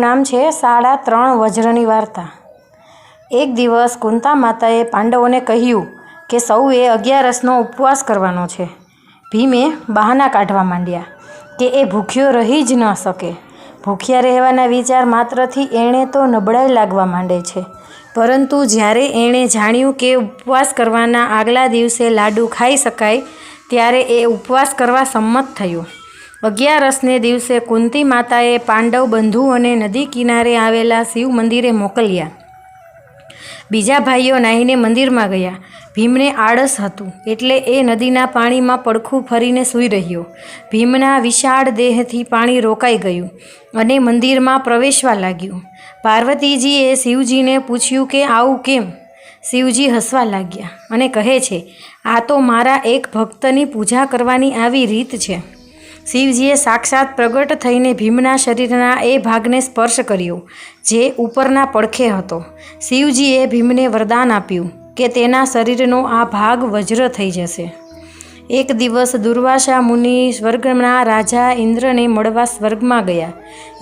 નામ છે સાડા ત્રણ વજ્રની વાર્તા. એક દિવસ કુંતા માતાએ પાંડવોને કહ્યું કે સૌએ અગિયારસનો ઉપવાસ કરવાનો છે. ભીમે બહાના કાઢવા માંડ્યા કે એ ભૂખ્યો રહી જ ન શકે. ભૂખ્યા રહેવાના વિચાર માત્રથી એણે તો નબળાઈ લાગવા માંડે છે. પરંતુ જ્યારે એણે જાણ્યું કે ઉપવાસ કરવાના આગલા દિવસે લાડુ ખાઈ શકાય, ત્યારે એ ઉપવાસ કરવા સંમત થયો. અગિયારસને દિવસે કુંતી માતાએ પાંડવ બંધુઓને નદી કિનારે આવેલા શિવ મંદિરે મોકલ્યા. બીજા ભાઈઓ નાહીને મંદિરમાં ગયા. ભીમને આળસ હતું એટલે એ નદીના પાણીમાં પડખું ફરીને સૂઈ રહ્યો. ભીમના વિશાળ દેહથી પાણી રોકાઈ ગયું અને મંદિરમાં પ્રવેશવા લાગ્યું. પાર્વતીજીએ શિવજીને પૂછ્યું કે આવું કેમ? શિવજી હસવા લાગ્યા અને કહે છે, આ તો મારા એક ભક્તની પૂજા કરવાની આવી રીત છે. શિવજીએ સાક્ષાત પ્રગટ થઈને ભીમના શરીરના એ ભાગને સ્પર્શ કર્યો, જે ઉપરના પડખે હતો. શિવજીએ ભીમને વરદાન આપ્યું કે તેના શરીરનો આ ભાગ વજ્ર થઈ જશે. એક દિવસ દુર્વાસા મુનિ સ્વર્ગના રાજા ઇન્દ્રને મળવા સ્વર્ગમાં ગયા.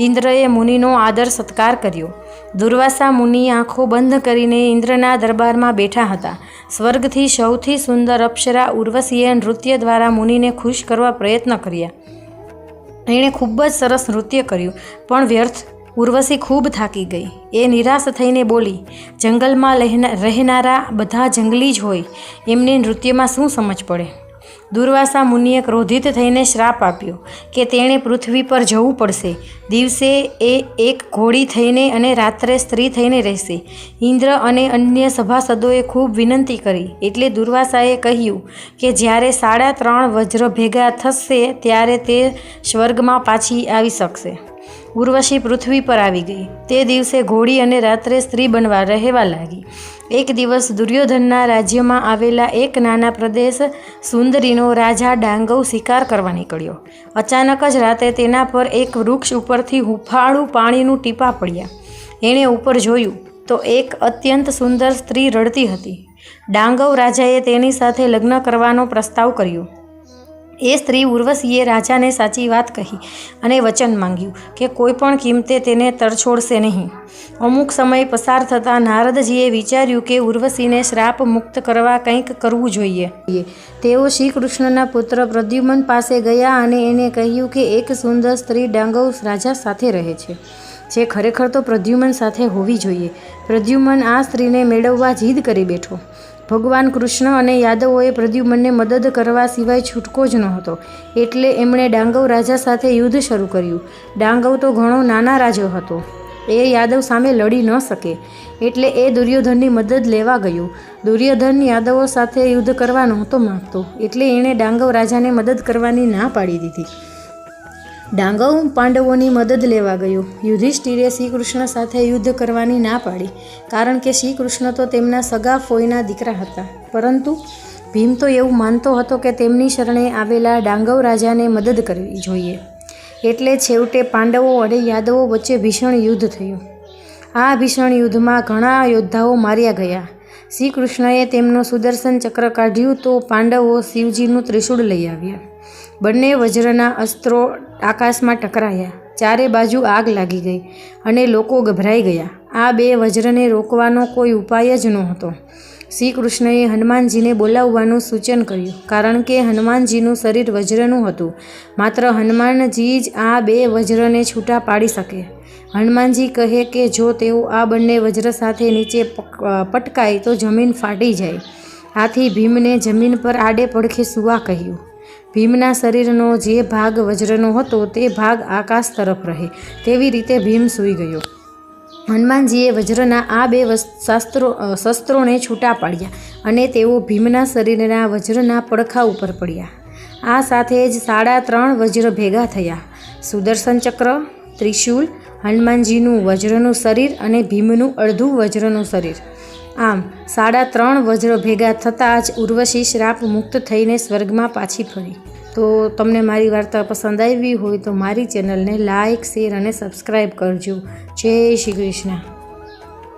ઇન્દ્રએ મુનિનો આદર સત્કાર કર્યો. દુર્વાસા મુનિ આંખો બંધ કરીને ઇન્દ્રના દરબારમાં બેઠા હતા. સ્વર્ગથી સૌથી સુંદર અપ્સરા ઉર્વશીએ નૃત્ય દ્વારા મુનિને ખુશ કરવા પ્રયત્ન કર્યા. એણે ખૂબ જ સરસ નૃત્ય કર્યું, પણ વ્યર્થ ઉર્વશી ખૂબ થાકી ગઈ. એ નિરાશ થઈને બોલી, જંગલમાં રહેનારા બધા જંગલી જ હોય, એમને નૃત્યમાં શું સમજ પડે? દુર્વાસા મુનિએ ક્રોધિત થઈને શ્રાપ આપ્યો કે તેણે પૃથ્વી પર જવું પડશે. દિવસે એ એક ઘોડી થઈને અને રાત્રે સ્ત્રી થઈને રહેશે. ઇન્દ્ર અને અન્ય સભાસદોએ ખૂબ વિનંતી કરી. એટલે દુર્વાસાએ કહ્યું કે જ્યારે સાડા ત્રણ વજ્ર ભેગા થશે ત્યારે તે સ્વર્ગમાં પાછી આવી શકશે. ઉર્વશી પૃથ્વી પર આવી ગઈ. તે દિવસે ઘોડી અને રાત્રે સ્ત્રી બનવા રહેવા લાગી. એક દિવસ દુર્યોધનના રાજ્યમાં આવેલા એક નાના પ્રદેશ સુંદરીનો રાજા ડાંગવ શિકાર કરવા નીકળ્યો. અચાનક જ રાતે તેના પર એક વૃક્ષ ઉપરથી હુફાળું પાણીનું ટીપા પડ્યા. એણે ઉપર જોયું તો એક અત્યંત સુંદર સ્ત્રી રડતી હતી. ડાંગવ રાજાએ તેની સાથે લગ્ન કરવાનો પ્રસ્તાવ કર્યો. એ સ્ત્રી ઉર્વશીએ રાજાને સાચી વાત કહી અને વચન માંગ્યું કે કોઈ પણ કિંમતે તેને તરછોડશે નહીં. અમુક સમય પસાર થતાં નારદજીએ વિચાર્યું કે ઉર્વશીને શ્રાપ મુક્ત કરવા કંઈક કરવું જોઈએ. તેઓ શ્રી કૃષ્ણના પુત્ર પ્રદ્યુમન પાસે ગયા અને એને કહ્યું કે એક સુંદર સ્ત્રી ડાંગવ રાજા સાથે રહે છે, જે ખરેખર તો પ્રદ્યુમન સાથે હોવી જોઈએ. પ્રદ્યુમન આ સ્ત્રીને મેળવવા જીદ કરી બેઠો. ભગવાન કૃષ્ણ અને યાદવોએ પ્રદ્યુમનને મદદ કરવા સિવાય છૂટકો જ નહોતો. એટલે એમણે ડાંગવ રાજા સાથે યુદ્ધ શરૂ કર્યું. ડાંગવ તો ઘણો નાના રાજો હતો. એ યાદવ સામે લડી ન શકે. એટલે એ દુર્યોધનની મદદ લેવા ગયો. દુર્યોધન યાદવો સાથે યુદ્ધ કરવા નહોતો માગતો. એટલે એણે ડાંગવ રાજાને મદદ કરવાની ના પાડી દીધી. ડાંગવ પાંડવોની મદદ લેવા ગયો. યુધિષ્ઠિરે શ્રીકૃષ્ણ સાથે યુદ્ધ કરવાની ના પાડી, કારણ કે શ્રીકૃષ્ણ તો તેમના સગા ફોઈના દીકરા હતા. પરંતુ ભીમ તો એવું માનતો હતો કે તેમની શરણે આવેલા ડાંગવ રાજાને મદદ કરવી જોઈએ. એટલે છેવટે પાંડવો અને યાદવો વચ્ચે ભીષણ યુદ્ધ થયું. આ ભીષણ યુદ્ધમાં ઘણા યોદ્ધાઓ માર્યા ગયા. શ્રીકૃષ્ણએ તેમનું સુદર્શન ચક્ર કાઢ્યું તો પાંડવો શિવજીનું ત્રિશૂળ લઈ આવ્યા. બંને વજ્રના અસ્ત્રો આકાશમાં ટકરાયા. ચારે બાજુ આગ લાગી ગઈ અને લોકો ગભરાઈ ગયા. આ બે વજ્રને રોકવાનો કોઈ ઉપાય જ નહોતો. શ્રી કૃષ્ણએ હનુમાનજીને બોલાવવાનું સૂચન કર્યું. કારણ કે હનુમાનજીનું શરીર વજ્રનું હતું. માત્ર હનુમાનજી જ આ બે વજ્રને છૂટા પાડી શકે. હનુમાનજી કહે કે જો તેઓ આ બંને વજ્ર સાથે નીચે પટકાય તો જમીન ફાટી જાય. આથી ભીમને જમીન પર આડે પડખે સુવા કહ્યું. ભીમના શરીરનો જે ભાગ વજ્રનો હતો તે ભાગ આકાશ તરફ રહે, તેવી રીતે ભીમ સૂઈ ગયો. હનુમાનજીએ વજ્રના આ બે શાસ્ત્રો શસ્ત્રોને છૂટા પાડ્યા અને તેઓ ભીમના શરીરના વજ્રના પડખા ઉપર પડ્યા. આ સાથે જ સાડા ત્રણ વજ્ર ભેગા થયા. સુદર્શન ચક્ર ત્રિશૂલ હનુમાનજીનું વજ્રનું શરીર અને ભીમનું અડધું વજ્રનું શરીર. આમ, સાડા ત્રણ વજ્ર ભેગા થતાં જ ઉર્વશી શ્રાપ મુક્ત થઈને સ્વર્ગમાં પાછી ફરી. તો તમને મારી વાર્તા પસંદ આવી હોય તો મારી ચેનલને લાઇક શેર અને સબસ્ક્રાઈબ કરજો. જય શ્રી કૃષ્ણ.